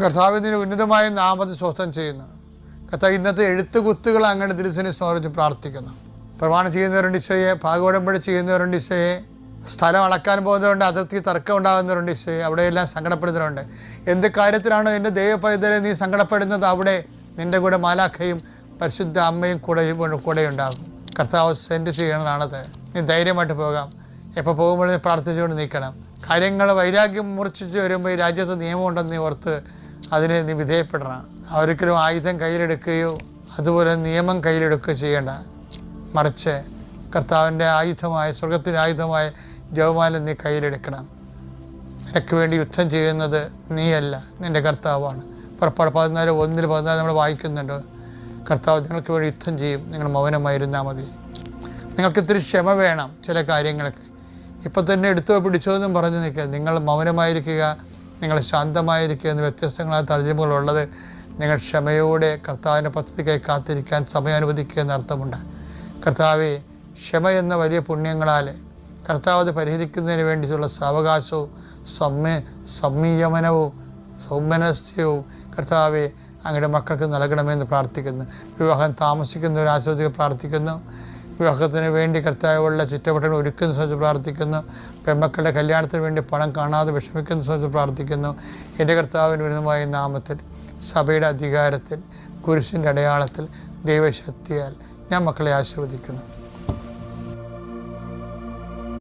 കർത്താവിന്റെ ഉന്നതമായ നാമത്തെ സ്വസ്ഥം ചെയ്യുന്നു. കർത്താവ് ഇന്നത്തെ എഴുത്തുകുത്തുകൾ അങ്ങനെ തിരുസനെ സമർപ്പിച്ച് പ്രാർത്ഥിക്കുന്നു. പ്രമാണം ചെയ്യുന്നവരുണ്ട് ഇസയെ ഭാഗവടമ്പടി ചെയ്യുന്നവരുണ്ട് ഇസയെ സ്ഥലം അളക്കാൻ പോകുന്നവരുണ്ട് അതിർത്തി തർക്കം ഉണ്ടാകുന്നവരുണ്ട് ഇസയെ അവിടെയെല്ലാം സങ്കടപ്പെടുന്നവരുണ്ട്. എന്ത് കാര്യത്തിലാണോ എന്റെ ദൈവപൈതലെ നീ സങ്കടപ്പെടുന്നത് അവിടെ നിന്റെ കൂടെ മാലാഖയും പരിശുദ്ധ അമ്മയും കൂടെ കൂടെ ഉണ്ടാകും. കർത്താവ് സെൻഡ് ചെയ്യണതാണത്. നീ ധൈര്യമായിട്ട് പോകാം. എപ്പോൾ പോകുമ്പോഴും പ്രാർത്ഥിച്ചുകൊണ്ട് നിൽക്കണം. കാര്യങ്ങൾ വൈരാഗ്യം മുറിച്ചു വരുമ്പോൾ ഈ രാജ്യത്ത് നിയമമുണ്ടെന്ന് നീ ഓർത്ത് അതിന് നീ വിധേയപ്പെടണം. ഒരിക്കലും ആയുധം കയ്യിലെടുക്കുകയോ അതുപോലെ നിയമം കയ്യിലെടുക്കുകയോ ചെയ്യേണ്ട. മറിച്ച് കർത്താവിന്റെ ആയുധമായ സ്വർഗത്തിന്റെ ആയുധമായ ജവമാലം നീ കയ്യിലെടുക്കണം. നിനക്ക് വേണ്ടി യുദ്ധം ചെയ്യുന്നത് നീയല്ല നിന്റെ കർത്താവാണ്. പുറപ്പാട് പതിനാല് ഒന്നിൽ പതിനാല് നമ്മൾ വായിക്കുന്നുണ്ട്. കർത്താവ് നിങ്ങൾക്ക് വേണ്ടി യുദ്ധം ചെയ്യും. നിങ്ങൾ മൗനമായിരുന്നാൽ മതി. നിങ്ങൾക്ക് ഇത്തിരി ക്ഷമ വേണം ചില കാര്യങ്ങൾക്ക്. ഇപ്പം തന്നെ എടുത്തോ പിടിച്ചോ എന്നും പറഞ്ഞു നിൽക്കുക. നിങ്ങൾ മൗനമായിരിക്കുക. നിങ്ങൾ ശാന്തമായിരിക്കുക എന്ന് വ്യത്യസ്തങ്ങളായ തർജമകളുള്ളത് നിങ്ങൾ ക്ഷമയോടെ കർത്താവിന്റെ പദ്ധതിക്കായി കാത്തിരിക്കാൻ സമയം അനുവദിക്കുക എന്ന അർത്ഥമുണ്ട്. കർത്താവെ ക്ഷമ എന്ന വലിയ പുണ്യങ്ങളാൽ കർത്താവ് അത് പരിഹരിക്കുന്നതിന് വേണ്ടിയിട്ടുള്ള സാവകാശവും സമ്യ സംയമനവും സൗമനസ്യവും കർത്താവെ അങ്ങയുടെ മക്കൾക്ക് നൽകണമെന്ന് പ്രാർത്ഥിക്കുന്നു. വിവാഹം താമസിക്കുന്നവർ പ്രാർത്ഥിക്കുന്നു. വിവാഹത്തിന് വേണ്ടി കർത്താവുള്ള ചുറ്റവട്ടങ്ങൾ ഒരുക്കുന്ന സമയത്ത് പ്രാർത്ഥിക്കുന്നു. പെമ്മക്കളുടെ കല്യാണത്തിന് വേണ്ടി പണം കാണാതെ വിഷമിക്കുന്ന സമയത്ത് പ്രാർത്ഥിക്കുന്നു. എന്റെ കർത്താവിന് വിരുദ്ധമായ നാമത്തിൽ സഭയുടെ അധികാരത്തിൽ കുരിശിന്റെ അടയാളത്തിൽ ദൈവശക്തിയാൽ ഞാൻ മക്കളെ ആശീർവദിക്കുന്നു.